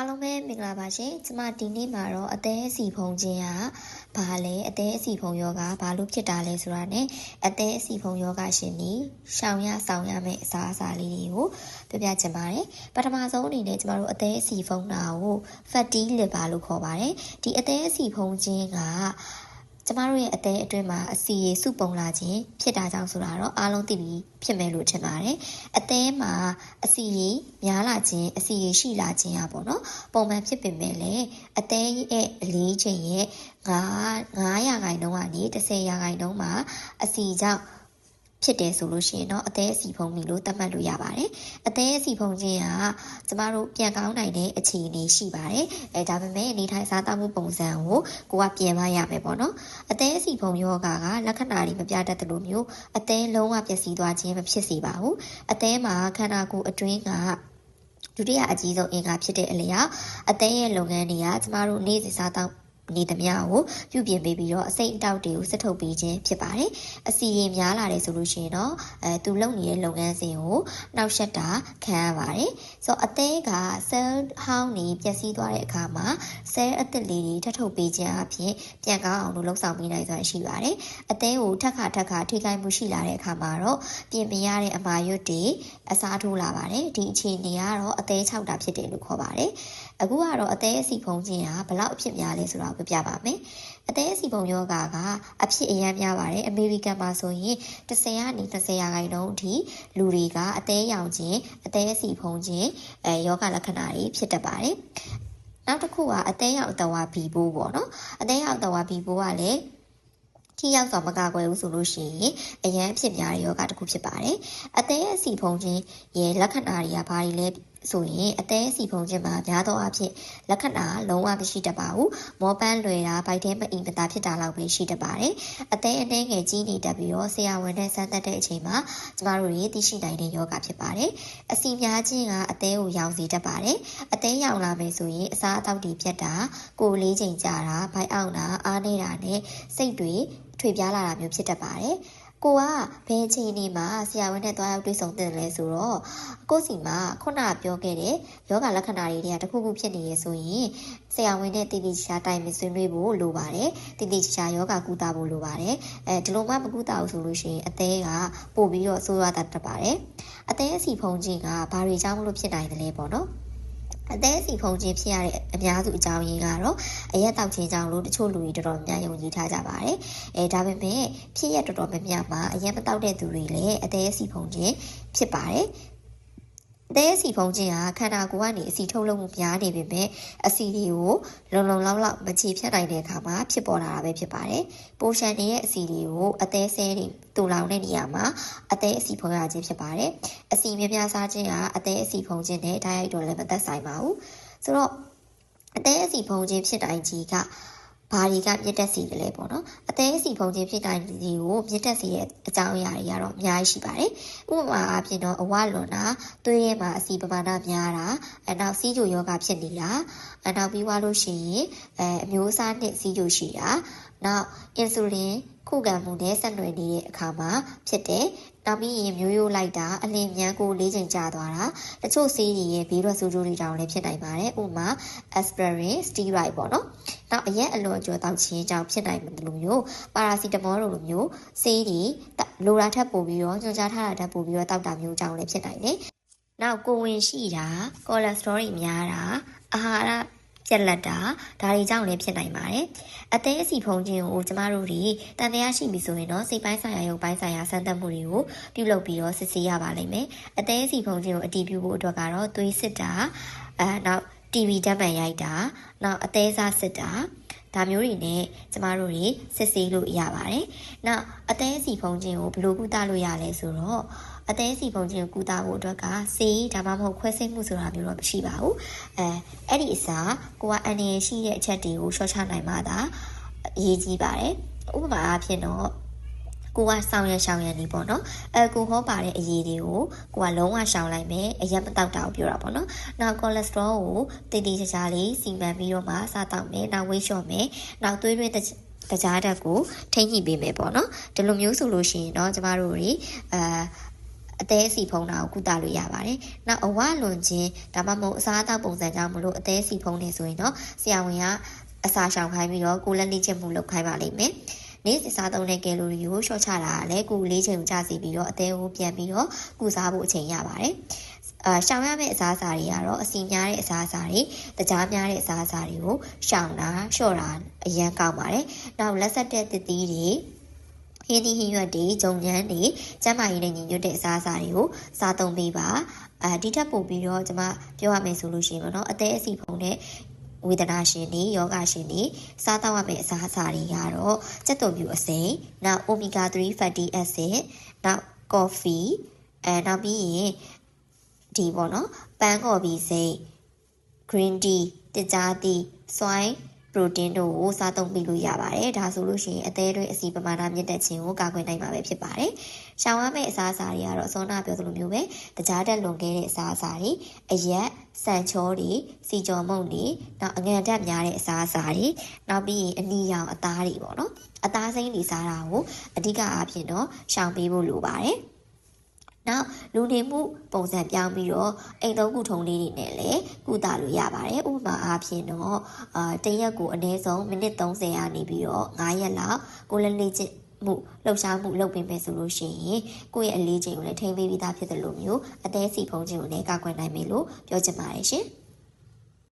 အားလုံးပဲမင်္ဂလာပါရှင်ကျမဒီနေ့မှာတော့အသေးအစီဖုံခြင်းကဘာလဲအသေးအစီဖုံယောဂဘာလို့ဖြစ်တာလဲဆိုတာ ਨੇ အသေးအစီဖုံယောဂရှင်နီရှောင်ရဆောင်ရမယ့်အစားအစာလေးတွေကိုပြပြချင်ပါတယ်ပထမဆုံးအနေနဲ့ကျမတို့အသေးအစီဖုံတာကို fatty liver လို့ခေါ်ပါတယ်ဒီအသေးအစီဖုံခြင်းက ကျမတို့ရဲ့အသေးအတွင်းမှာအစီရည်စုပုံလာခြင်းဖြစ်တာကြောင့်ဆိုတာတော့အားလုံးသိပြီးဖြစ်မယ်လို့ထင်ပါတယ်။အသေးမှာအစီရည်များလာခြင်းအစီရည်ရှိလာခြင်းอ่ะပေါ့နော်။ပုံမှန်ဖြစ်ပေမဲ့လည်းအသေးရဲ့အလေးချိန်ရဲ့9 9ရာခိုင်နှုန်းကနေ10ရာခိုင်နှုန်းမှာအစီကြောင့် ဖြစ်တယ်ဆိုလို့ရှိရင်တော့အသေးအစီဖုံးပြီလို့သတ်မှတ်လို့ရပါတယ်။အသေးအစီဖုံးခြင်းကကျမတို့ပြန်ကောင်းနိုင်တဲ့အခြေအနေရှိပါတယ်။အဲဒါပေမဲ့နေထိုင်စားသောက်မှုပုံစံကိုကိုကပြင်မရမယ်ပေါ့နော်။အသေးအစီဖုံးယောဂကလက္ခဏာတွေမပြတတ်သလိုမျိုးအသေးလုံးဝပျက်စီးသွားခြင်းမဖြစ်စေပါဘူး။အသေးမှာခန္ဓာကိုယ်အတွင်းကဒုတိယအကြီးဆုံးအင်္ဂါဖြစ်တဲ့အလျောက်အသေးရဲ့လုပ်ငန်းတွေကကျမတို့နေ့စဉ်စားသောက် နေသမျှကိုပြုပြင်ပေးပြီးတော့အစိတ်အတောက်တွေကိုစစ်ထုတ်ပေးခြင်းဖြစ်ပါတယ်။အစီရင်များလာတယ်ဆိုလို့ရှိရင်တော့အဲသူလုပ်နေတဲ့လုပ်ငန်းစဉ်ကိုနှောက်ယှက်တာခံရပါတယ်။ဆိုတော့အသေးက cell ဟောင်းနေပျက်စီးသွားတဲ့အခါမှာ cell အသစ်လေးတွေထပ်ထုတ်ပေးခြင်းအပြင်ပြန်ကောင်းအောင်လို့လှုပ်ဆောင်ပေးနိုင်စွမ်းရှိပါတယ်။အသေးကိုထက်ခါထက်ခါထိခိုက်မှုရှိလာတဲ့အခါမှာတော့ပြင်မရတဲ့အမာရွတ်တွေအစားထိုးလာပါတယ်။ဒီအခြေအနေကတော့အသေး၆တာဖြစ်တယ်လို့ခေါ်ပါတယ်။ အခုကတော့အသေးအစီဖုံခြင်းကဘလောက်အဖြစ်များလဲဆိုတာကိုပြပါမယ်အသေးအစီဖုံယောဂကအဖြစ်အရန်များပါတယ်အမေရိကန်မှာဆိုရင်30ကနေ30ရာခိုင်နှုန်းအထိလူတွေကအသေးရောင်ခြင်းအသေးအစီဖုံခြင်းအဲယောဂလက္ခဏာတွေဖြစ်တတ်ပါတယ်နောက်တစ်ခုကအသေးရောင်အတဝါဘီဘိုးပေါ့နော်အသေးရောင်အတဝါဘီဘိုးကလည်းထိရောက်စွာမကာကွယ်ဘူးဆိုလို့ရှိရင်အရန်ဖြစ်များတဲ့ယောဂတစ်ခုဖြစ်ပါတယ်အသေးအစီဖုံခြင်းရဲ့လက္ခဏာတွေကဘာတွေလဲ ဆိုရင်အသေးစီဖုံခြင်းမှာများသောအားဖြင့်လက္ခဏာလုံးဝမရှိတတ်ပါဘူးမောပန်းလွယ်တာဗိုက်ထဲမအီမသာဖြစ်တာလောက်ပဲရှိတတ်ပါတယ်အသေးအနှဲငယ်ကြီးနေတတ်ပြီးတော့ဆရာဝန်နဲ့စမ်းသပ်တဲ့အချိန်မှာကျမတို့တွေသိရှိနိုင်တဲ့ယောဂဖြစ်ပါတယ်အစီများခြင်းကအသေးကိုရောင်စေတတ်ပါတယ်အသေးရောင်လာမယ်ဆိုရင်အစားအသောက်တွေပြတ်တာကိုယ်လေးချိန်ကြာတာဗိုက်အောင်တာအားနေတာနဲ့စိတ်တွေထွေပြားလာတာမျိုးဖြစ်တတ်ပါတယ် ကိုကဘယ်ချိန်နေမှာဆရာဝန်နဲ့တွားရောက်တွေ့ဆုံတင်လဲဆိုတော့ကိုစီမှာခုနကပြောခဲ့တဲ့ယောဂလက္ခဏာတွေကတခုခုဖြစ်နေရဆိုရင်ဆရာဝန်နဲ့တည်တည်ချာတိုင်မဆွေးနွေးဖို့လိုပါတယ်တည်တည်ချာယောဂကုသဖို့လိုပါတယ်အဲဒီလိုမှမကုသဘူးဆိုလို့ရှိရင်အသေးကပို့ပြီးတော့ဆိုးရတတ်ပါတယ်အသေးအစီဖုံခြင်းကဘာတွေကြောင့်မလို့ဖြစ်နိုင်တယ်လဲပေါ့နော် အသေးစီဖုံခြင်းဖြစ်ရတဲ့အများစုအကြောင်းရင်းကတော့အရက်တောက်ခြင်းကြောင့်လို့တချို့လူတွေတော်တော်များယုံကြည်ထားကြပါတယ်။အဲဒါပေမဲ့ဖြစ်ရတော်တော်များများမှာအရက်မတောက်တဲ့သူတွေလည်းအသေးစီဖုံခြင်းဖြစ်ပါတယ်။ အသေးအစီဖုံးခြင်းဟာခန္ဓာကိုယ်ကနေအစီထုတ်လုပ်မှုများနေပေမဲ့အစီတွေကိုလုံလုံလောက်လောက်မချေဖြတ်နိုင်တဲ့အခါမှာဖြစ်ပေါ်လာတာပဲဖြစ်ပါတယ်။ပိုရှန်တွေရဲ့အစီတွေကိုအသေးဆဲတွေတူလောင်တဲ့နေရာမှာအသေးအစီဖုံးရခြင်းဖြစ်ပါတယ်။အစီများများစားခြင်းကအသေးအစီဖုံးခြင်းနဲ့တိုက်ရိုက်တော့လည်းမသက်ဆိုင်ပါဘူး။ဆိုတော့အသေးအစီဖုံးခြင်းဖြစ်တိုင်းကြီးက ဘာတွေကမြင့်တက်စီတယ်လဲပေါ့နော်အသေးအစီဖုံခြင်းဖြစ်တိုင်းဒီကိုမြင့်တက်စီရဲ့အကြောင်းအရာတွေကတော့အများကြီးရှိပါတယ်ဥပမာအဖြစ်တော့အဝလွန်တာသွေးထဲမှာအစီပမာဏများတာအဲနောက်စီးကြိုယောဂဖြစ်နေတာအဲနောက်ပြီးွားလို့ရှိရင်အဲအမျိုးအစားနဲ့စီးကြိုရှိတာနောက်အင်ဆူလင်ခုခံမှုနဲ့ဆက်နွယ်နေတဲ့အခါမှာဖြစ်တဲ့ နောက်ပြီးရင်မျိုးရိုးလိုက်တာအလင်းမြန်ကိုလေးချိန်ကြာသွားတာတချို့ဆေးတွေရဲ့ဗီရုတ်ဆူဂျိုတွေတောင်လည်းဖြစ်နိုင်ပါတယ်ဥပမာ aspirin steroid ပေါ့နော်နောက်အရက်အလွန်အကျွံတောက်ခြင်းကြောင့်ဖြစ်နိုင်တယ်လို့မျိုးပါရာစီတမောလိုမျိုးဆေးတွေလိုတာထပ်ပို့ပြီးတော့ညွှန်ကြားထားတာထပ်ပို့ပြီးတော့တောက်တာမျိုးကြောင့်လည်းဖြစ်နိုင်တယ်နောက်ကိုဝင်ရှိတာကိုလက်စထရောတွေများတာအာဟာရ ပြက်လက်တာဒါတွေကြောင့်လည်းဖြစ်နိုင်ပါတယ်။အသေးအစီဖုံးခြင်းကိုကျမတို့တွေတန်တရားရှိပြီဆိုရင်တော့စိတ်ပိုင်းဆိုင်ရာရုပ်ပိုင်းဆိုင်ရာစမ်းသပ်မှုတွေကိုပြုလုပ်ပြီးတော့စစ်ဆေးရပါလိမ့်မယ်။အသေးအစီဖုံးခြင်းကိုအတည်ပြုဖို့အတွက်ကတော့သွေးစစ်တာအဲနောက် TV ဓာတ်မှန်ရိုက်တာနောက်အသေးစားစစ်တာဒါမျိုးတွေနဲ့ကျမတို့တွေစစ်ဆေးလို့ရပါတယ်။နောက်အသေးအစီဖုံးခြင်းကိုဘယ်လိုကုသလို့ရလဲဆိုတော့ အသေးစီပုံချင်းကုသဖို့အတွက်ကစေးဒါမှမဟုတ်ခွဲစိတ်မှုဆိုတာမျိုးတော့မရှိပါဘူးအဲအဲ့ဒီအစားကိုကအန်ရရှိတဲ့အချက်တွေကိုရှော့ချနိုင်မှသာအရေးကြီးပါတယ်ဥပမာအားဖြင့်တော့ကိုကစောင်းရရှောင်းရနေပေါ့နော်အဲကိုဟောပါတဲ့အရေးတွေကိုကိုကလုံးဝရှောင်းလိုက်မယ်အရက်မတောက်တာကိုပြောတာပေါ့နော်နောက်ကိုလက်စထရောကိုတည်တည်ချာချာလေးစီမံပြီးတော့မှစားတောက်မယ်နောက်ဝေးလျှော့မယ်နောက်သွေးတွေတကြားတက်ကိုထိမ့်ညှိပေးမယ်ပေါ့နော်ဒီလိုမျိုးဆိုလို့ရှိရင်တော့ကျမတို့တွေအာ အသေးစီဖုံးတာကိုကုသလို့ရပါတယ်။နောက်အဝလွန်ခြင်းဒါမှမဟုတ်အစားအသောက်ပုံစံကြောင့်မလို့အသေးစီဖုံးနေဆိုရင်တော့ဆရာဝန်ကအစာရှောင်ခိုင်းပြီးတော့ကိုယ်လက်လေ့ကျင့်မှုလုပ်ခိုင်းပါလိမ့်မယ်။နေ့စဉ်စားသုံးတဲ့ကယ်လိုရီကိုရှော့ချတာကလည်းကိုယ်လေးချိန်ကိုကျစီပြီးတော့အသေးကိုပြန်ပြီးတော့ကုစားဖို့အချိန်ရပါတယ်။အာရှောင်ရမယ့်အစားအစာတွေကတော့အစီများတဲ့အစားအစာတွေတကြားများတဲ့အစားအစာတွေကိုရှောင်တာလျှော့တာအရန်ကောင်းပါတယ်။နောက်လက်ဆက်တဲ့သစ်သီးတွေ ဟင်းသီးဟင်းရွက်တွေဂျုံညမ်းတွေကျန်းမာရေးနဲ့ညီညွတ်တဲ့အစားအစာတွေကိုစားသုံးပေးပါအဲဒီထက်ပိုပြီးတော့ကျွန်မပြောရမယ်ဆိုလို့ရှိရင်ပေါ့နော်အသေးအစီဖုံနဲ့ဝေဒနာရှင်တွေယောဂရှင်တွေစားတော့ရမယ့်အစားအစာတွေကတော့စက်သွန်ပြူအစိမ်းနောက် omega 3 fatty acid နောက် coffee အဲနောက်ပြီးရင်ဒီပေါ့နော်ပန်းကော်ပီစိမ်း green tea တကြားသီးစွိုင်း ပရိုတင်းတို့ကိုစားသုံးပြီးလို့ရပါတယ်ဒါဆိုလို့ရှိရင်အသေးတွေအစီပမာဏမြင့်တက်ခြင်းကိုကာကွယ်နိုင်မှာပဲဖြစ်ပါတယ်ရှောင်ရမယ့်အစားအစာတွေကတော့အစောနာပြောသလိုမျိုးပဲတကြားတက်လွန်ခဲ့တဲ့အစားအစာတွေအရက်စံချောတွေစီကြော်မုန့်တွေနောက်အငန်တက်များတဲ့အစားအစာတွေနောက်ပြီးရင်အနီရောင်အသားတွေပေါ့နော်အသားစိမ်းတွေစားတာကိုအဓိကအားဖြင့်တော့ရှောင်ပေးဖို့လိုပါတယ် နောက်လူနေမှုပုံစံပြောင်းပြီးတော့အိမ်သုံးခုထုံလေးတွေနဲ့လည်းကုသလို့ရပါတယ်ဥပမာအားဖြင့်တော့အာတရက်ကိုအနည်းဆုံးမိနစ်30ရာနေပြီးတော့9ရက်လောက်ကိုယ်လည်းလေ့ကျင့်မှုလှုပ်ရှားမှုလုပ်ပေးမယ်ဆိုလို့ရှိရင်ကိုယ့်ရဲ့အလေးချိန်ကိုလည်းထိန်းပေးပြီးသားဖြစ်တယ်လို့မျိုးအသေးစီဖုံးခြင်းကိုလည်းကာကွယ်နိုင်မယ်လို့ပြောချင်ပါတယ်ရှင်။